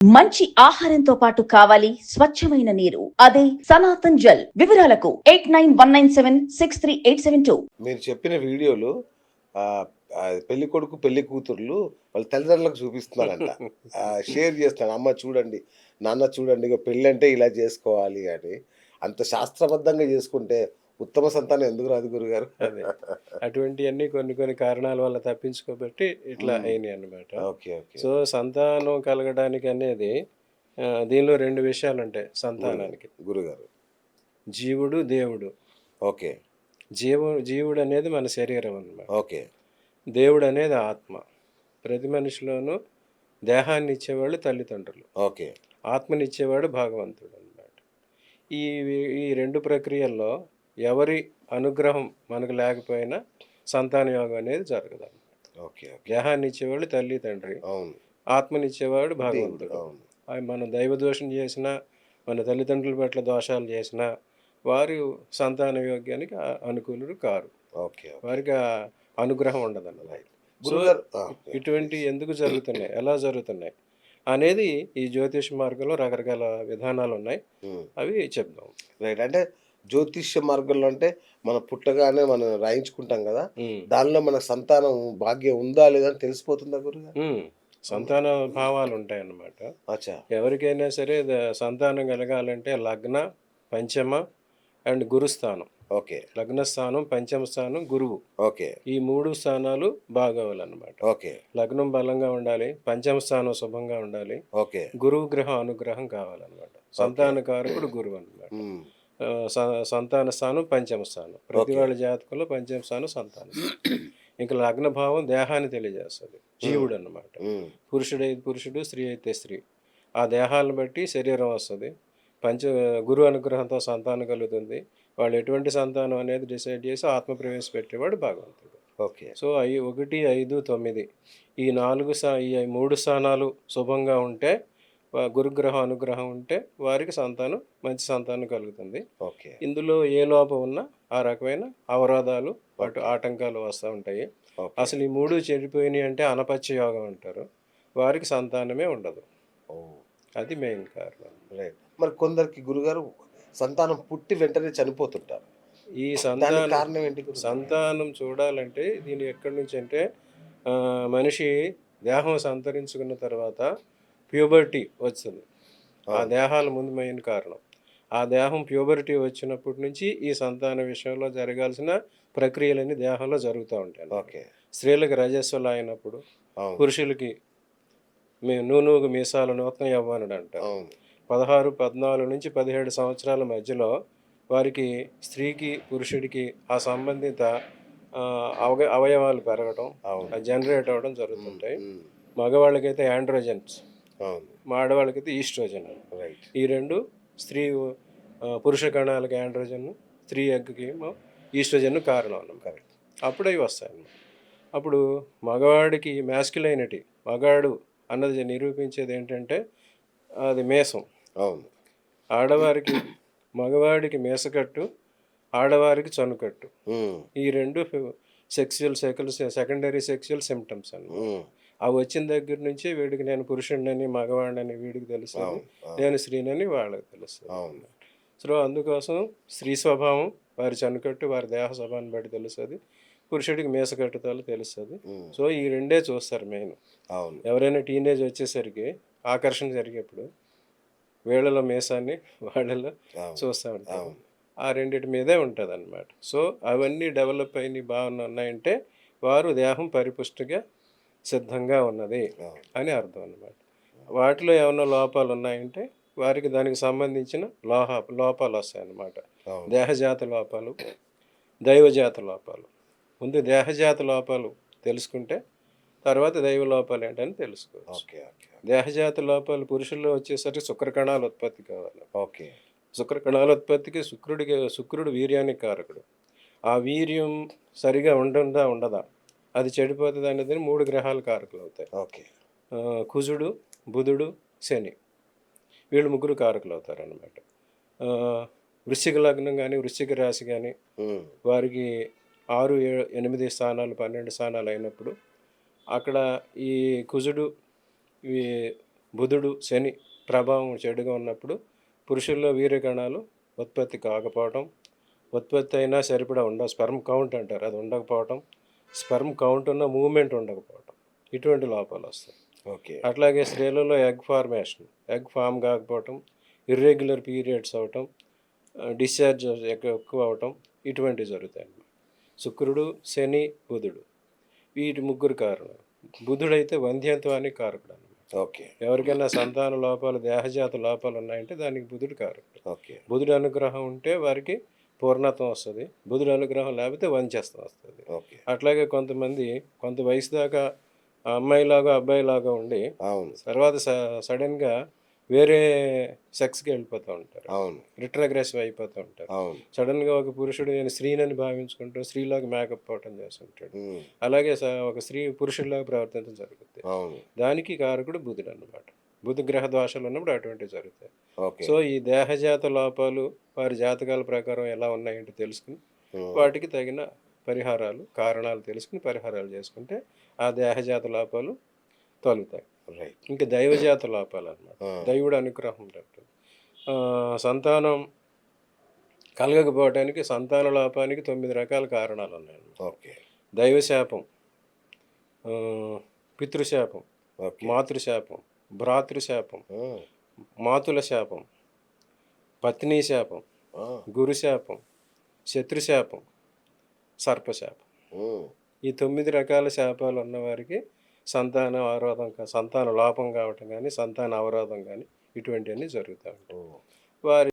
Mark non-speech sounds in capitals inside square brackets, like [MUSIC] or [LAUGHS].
మంచి ఆహారంతో పాటు కావాలి స్వచ్ఛమైన నీరు. అదే సనాతన్ జల్. వివరాలకు eight nine one nine seven six three eight seven two. మీరు చెప్పిన వీడియోలు పెళ్ళి కొడుకు పెళ్ళి కూతుర్లు వాళ్ళ తల్లిదండ్రులకు చూపిస్తున్నారంట. షేర్ చేస్తాను అమ్మ చూడండి నాన్న చూడండి ఇక పెళ్ళి అంటే ఇలా చేసుకోవాలి అని. అంత శాస్త్రబద్ధంగా చేసుకుంటే ఉత్తమ సంతానం ఎందుకు రాదు గురుగారు? అదే [LAUGHS] అటువంటివన్నీ కొన్ని కొన్ని కారణాల వల్ల తప్పించుకోబట్టి ఇట్లా మ్మ్. అయినాయి అన్నమాట. Okay okay. సో సంతానం కలగడానికి అనేది దీనిలో రెండు విషయాలు ఉంటాయి సంతానానికి. గురుగారు జీవుడు దేవుడు. ఓకే. జీవు జీవుడు అనేది మన శరీరం అన్నమాట. ఓకే. దేవుడు అనేది ఆత్మ. ప్రతి మనిషిలోనూ దేహాన్ని ఇచ్చేవాళ్ళు తల్లిదండ్రులు. ఓకే. ఆత్మనిచ్చేవాడు భగవంతుడు అన్నమాట. ఈ ఈ రెండు ప్రక్రియల్లో ఎవరి అనుగ్రహం మనకు లేకపోయినా సంతాన యోగం అనేది జరగదు ఓకే దేహాన్ని ఇచ్చేవాళ్ళు తల్లి తండ్రి. అవును. ఆత్మనిచ్చేవాడు భగవంతుడు. అవును. అవి మనం దైవ దోషం చేసినా మన తల్లిదండ్రుల పట్ల దోషాలు చేసినా వారు సంతాన యోగ్యానికి అనుకూలుడు కారు. ఓకే వారికి అనుగ్రహం గురుగారు ఆ, ఇటువంటి ఎందుకు జరుగుతున్నాయి? ఎలా జరుగుతున్నాయి? అనేది ఈ జ్యోతిష మార్గంలో రకరకాల విధానాలు ఉన్నాయి. ఉమ్. అవి చెప్దాం. రైట్ అంటే జ్యోతిష్య మార్గంలో అంటే మనం పుట్టగానే మనం రాయించుకుంటాం కదా. దానిలో మన సంతానం భాగ్యం ఉందా లేదా అని తెలిసిపోతుందా ఉమ్. సంతాన భావాలు ఉంటాయి అన్నమాట అచ్చా. ఎవరికైనా సరే సంతానం కలగాలంటే లగ్న పంచమ అండ్ గురుస్థానం. ఓకే. లగ్న స్థానం పంచమ స్థానం గురువు. ఓకే. ఈ మూడు స్థానాలు బాగోవాలన్నమాట ఓకే. లగ్నం బలంగా ఉండాలి పంచమ స్థానం శుభంగా ఉండాలి. ఓకే. గురువు గ్రహం అనుగ్రహం కావాలన్నమాట. సంతాన కారకుడు గురువు అన్నమాట. స- సంతాన స్థానం పంచమ స్థానం. ప్రతి. వాళ్ళ జాతకంలో పంచమ స్థానం సంతానం. ఇంకా లగ్న భావం దేహాన్ని తెలియజేస్తుంది. జీవుడు. పురుషుడు అయితే పురుషుడు స్త్రీ అయితే స్త్రీ. ఆ దేహాలను బట్టి శరీరం వస్తుంది. పంచ గురు అనుగ్రహంతో సంతానం కలుగుతుంది. వాళ్ళు ఎటువంటి సంతానం అనేది డిసైడ్ చేసి ఆత్మ ప్రవేశపెట్టేవాడు భగవంతుడు. ఓకే. సో అవి ఒకటి ఐదు తొమ్మిది ఈ నాలుగు ఈ మూడు స్థానాలు శుభంగా ఉంటే గురుగ్రహం అనుగ్రహం ఉంటే వారికి సంతానం మంచి సంతానం కలుగుతుంది. ఓకే. ఇందులో ఏ లోపం ఉన్నా ఆ రకమైన అవరోధాలు అటు ఆటంకాలు వస్తూ ఉంటాయి. అసలు ఈ మూడు చెడిపోయినాయి అంటే అనపత్య యోగం అంటారు. వారికి సంతానమే ఉండదు. అది మెయిన్ కారణం. రైట్ మరి కొందరికి గురుగారు సంతానం పుట్టి వెంటనే చనిపోతుంటారు. ఈ సంతానం కారణం ఏంటి? సంతానం చూడాలంటే దీని ఎక్కడి నుంచి అంటే మనిషి దేహం సంతరించుకున్న తర్వాత ప్యూబర్టీ వస్తుంది ఆ. దేహాలు ముందు మెయిన్ కారణం. ఆ దేహం ప్యూబర్టీ వచ్చినప్పటి నుంచి ఈ సంతాన విషయంలో జరగాల్సిన ప్రక్రియలన్నీ దేహంలో జరుగుతూ ఉంటాయి ఓకే. స్త్రీలకు రజస్వలు అయినప్పుడు పురుషులకి మీ నూనూగు మీసాలు నూతన యవ్వనుడు అంటారు. అవును. పదహారు పద్నాలుగు నుంచి పదిహేడు సంవత్సరాల మధ్యలో వారికి స్త్రీకి పురుషుడికి ఆ సంబంధిత అవయవాలు పెరగడం జనరేట్ అవ్వడం జరుగుతుంటాయి. మగవాళ్ళకైతే ఆండ్రోజన్స్ మా ఆడవాళ్ళకైతే ఈస్ట్రోజన్. రైట్. ఈ రెండు స్త్రీ పురుష కణాలకి ఆండ్రోజన్ స్త్రీ ఎగ్కి ఏమో ఈస్ట్రోజన్ కారణం అన్నమాట. కరెక్ట్. అప్పుడు అవి వస్తాయి అన్నమాట అప్పుడు మగవాడికి మ్యాస్కులైనటీ మగాడు అన్నది నిరూపించేది ఏంటంటే అది మేసం. అవును. ఆడవారికి మగవాడికి మేసకట్టు ఆడవారికి చనుకట్టు. ఈ రెండు sexual cycle secondary sexual symptoms అన్నమాట. అవి వచ్చిన దగ్గర నుంచి వీడికి నేను పురుషుడినని మగవాడిని వీడికి అవును. నేను స్త్రీనని వాళ్ళకి తెలుస్తుంది. అవును. సో అందుకోసం స్త్రీ స్వభావం వారి చనుకట్టు వారి దేహ స్వభావాన్ని బట్టి తెలుస్తుంది. పురుషుడికి మేసకట్టుతాలు తెలుస్తుంది. సో ఈ రెండే చూస్తారు మెయిన్. అవును. ఎవరైనా టీనేజ్ వచ్చేసరికి ఆకర్షణ జరిగేప్పుడు వీళ్ళలో మేసాన్ని వాళ్ళలో చూస్తూ ఉంటారు. ఆ రెండిటి మీదే ఉంటుంది అనమాట సో అవన్నీ డెవలప్ అయిన బాగా ఉన్నాయంటే వారు దేహం పరిపుష్టిగా సిద్ధంగా ఉన్నది. అని అర్థం అనమాట వాటిలో ఏమైనా లోపాలు ఉన్నాయంటే వారికి దానికి సంబంధించిన లోహ లోపాలు వస్తాయన్నమాట. దేహజాత లోపాలు దైవజాత లోపాలు. ముందు దేహజాత లోపాలు తెలుసుకుంటే తర్వాత దైవ లోపాలు ఏంటని తెలుసుకోవచ్చు. Okay okay. దేహజాత లోపాలు పురుషుల్లో వచ్చేసరికి శుక్రకణాల ఉత్పత్తి కావాలి. ఓకే. శుక్రకణాల ఉత్పత్తికి శుక్రుడికి శుక్రుడు వీర్యానికి కారకుడు. ఆ వీర్యం సరిగా ఉంటుందా ఉండదా? అది చెడిపోతుంది అనేది మూడు గ్రహాలు కారకులు అవుతాయి. ఓకే. కుజుడు బుధుడు శని. వీళ్ళు ముగ్గురు కారకులు అవుతారు అనమాట వృశ్చిక లగ్నం కానీ వృశ్చిక రాశి కానీ. వారికి ఆరు ఏ- ఎనిమిది స్థానాలు పన్నెండు స్థానాలు అయినప్పుడు అక్కడ ఈ కుజుడు ఈ బుధుడు శని ప్రభావం చెడుగా ఉన్నప్పుడు పురుషుల్లో వీర్యకణాలు ఉత్పత్తి కాకపోవటం ఉత్పత్తి అయినా సరిపడా ఉండ స్పెర్మ్ కౌంట్ అంటారు. అది ఉండకపోవటం స్పెర్మ్ కౌంట్ ఉన్న మూమెంట్ ఉండకపోవటం. ఇటువంటి లోపాలు వస్తాయి. ఓకే. అట్లాగే స్త్రీలలో ఎగ్ ఫార్మేషన్ ఎగ్ ఫామ్ కాకపోవటం ఇర్రెగ్యులర్ పీరియడ్స్ అవటం డిశ్చార్జ్ ఎక్కువ అవటం ఇటువంటివి జరుగుతాయి అన్నమాట. శుక్రుడు శని బుధుడు. వీటి ముగ్గురు కారణం. బుధుడైతే వంధ్యత్వానికి కారకుడు అన్నమాట. ఓకే. ఎవరికైనా సంతాన లోపాలు దేహజాత లోపాలు ఉన్నాయంటే దానికి బుధుడు కారకుడు. ఓకే. బుధుడు అనుగ్రహం ఉంటే వారికి పూర్ణత్వం వస్తుంది బుధుడు అనుగ్రహం లేకపోతే వంచస్తం వస్తుంది. ఓకే. అట్లాగే కొంతమంది కొంత వయసు దాకా అమ్మాయిలాగా అబ్బాయిలాగా ఉండి అవును. తర్వాత స- సడన్గా వేరే సెక్స్కి వెళ్ళిపోతూ ఉంటారు. అవును. రిట్రగ్రెసివ్ అయిపోతూ ఉంటారు. అవును. సడన్గా ఒక పురుషుడు నేను స్త్రీనని భావించుకుంటూ స్త్రీలాగా మేకప్ అవటం చేస్తుంటాడు. అలాగే ఒక స్త్రీ పురుషుడిలాగా ప్రవర్తించడం జరుగుతుంది అవును. దానికి కారకుడు బుధుడు అన్నమాట. బుధ గ్రహ దోషాలు ఉన్నప్పుడు అటువంటివి జరుగుతాయి. సో ఈ దేహజాత లోపాలు వారి జాతకాల ప్రకారం ఎలా ఉన్నాయంటే తెలుసుకుని ఉమ్, వాటికి తగిన పరిహారాలు కారణాలు తెలుసుకుని పరిహారాలు చేసుకుంటే ఆ దేహజాత లోపాలు తొలుగుతాయి రైట్ ఇంకా దైవజాత లోపాలు అన్నమాట. ఆ. దైవుడు అనుగ్రహం. ఆ సంతానం కలగకపోవడానికి సంతాన లోపానికి తొమ్మిది రకాల కారణాలు ఉన్నాయి ఓకే. దైవశాపం పితృశాపం మాతృశాపం భ్రాతృశాపం మాతుల శాపం. పత్ని శాపం. గురుశాపం శత్రుశాపం సర్పశాపం ఈ తొమ్మిది రకాల శాపాలు ఉన్నవారికి సంతాన అవరోధం సంతాన లోపం కావటం కానీ సంతాన అవరోధం కానీ ఇటువంటివన్నీ జరుగుతూ ఉంటాయి. వారి